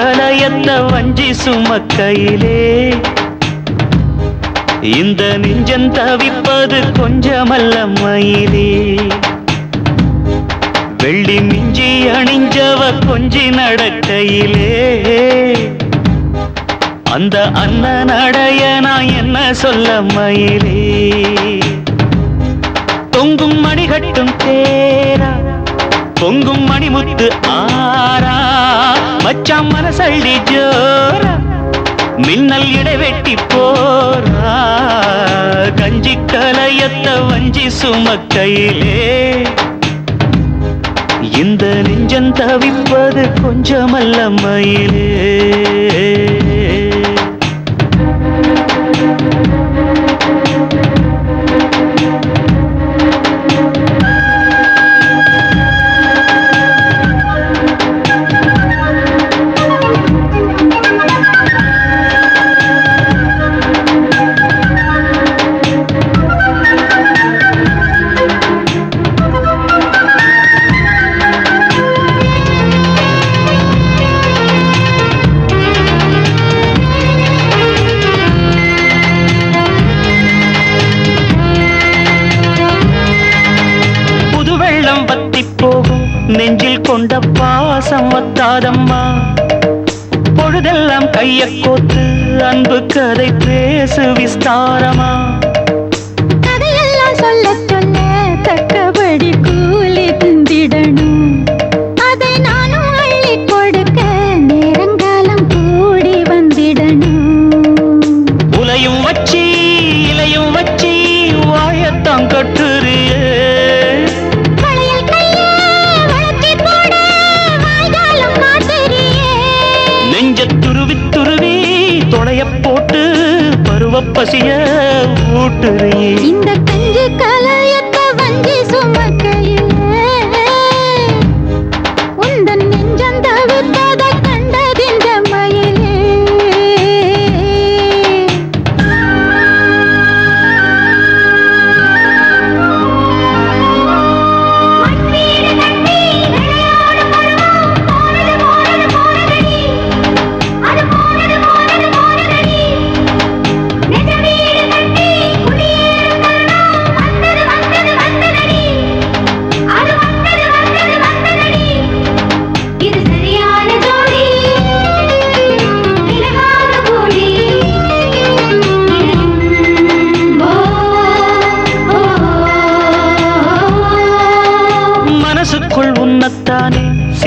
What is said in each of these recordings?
கலையத்த வஞ்சி சுமக்கையிலே. இந்த நெஞ்சம் தவிப்பது கொஞ்சமல்ல மயிலே. வெள்ளி மிஞ்சி அணிஞ்சவ கொஞ்சி நடக்கையிலே. அந்த அண்ணன் அடைய நான் என்ன சொல்ல மயிலே. தொங்கும் மணிகட்டும் தேரா பொங்கும் மணிமுத்து ஆரா. மச்சான் மனசள்ளி ஜோர மின்னல் இடைவெட்டி போரா கஞ்சி கலையத்த வஞ்சி சுமக்கையிலே இந்த நெஞ்சம் தவிப்பது கொஞ்சமல்ல மயிலே. நெஞ்சில் கொண்ட பாசம் வத்தாதம்மா பொழுதெல்லாம் கைய கோத்து அன்பு கதை பேசு விஸ்தாரமா. பசிய ஊட்டுறியே இந்த கஞ்சி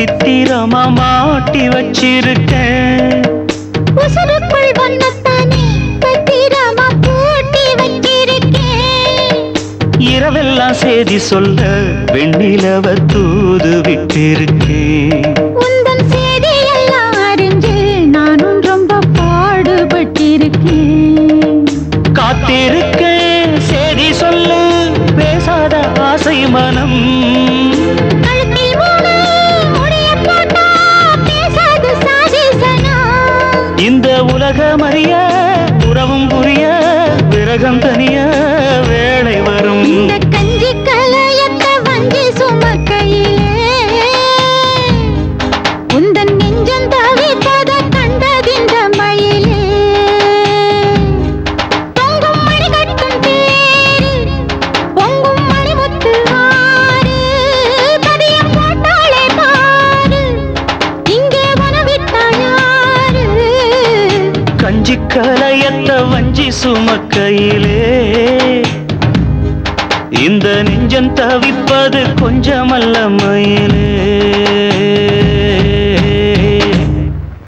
சித்திரமா மாட்டி வச்சிருக்கேன். இரவெல்லாம் செய்தி சொல்ல வெண்ணிலவ தூது விட்டிருக்கேன். காத்திருக்கேன் செய்தி சொல்லு பேசாத ஆசை மனம். இந்த உலகம் அறிய உறவும் புரிய விரகம் தனியா கஞ்சி கலையத்த வஞ்சி சுமக்கையிலே. இந்த நெஞ்சம் தவிப்பது கொஞ்சமல்ல மயிலே.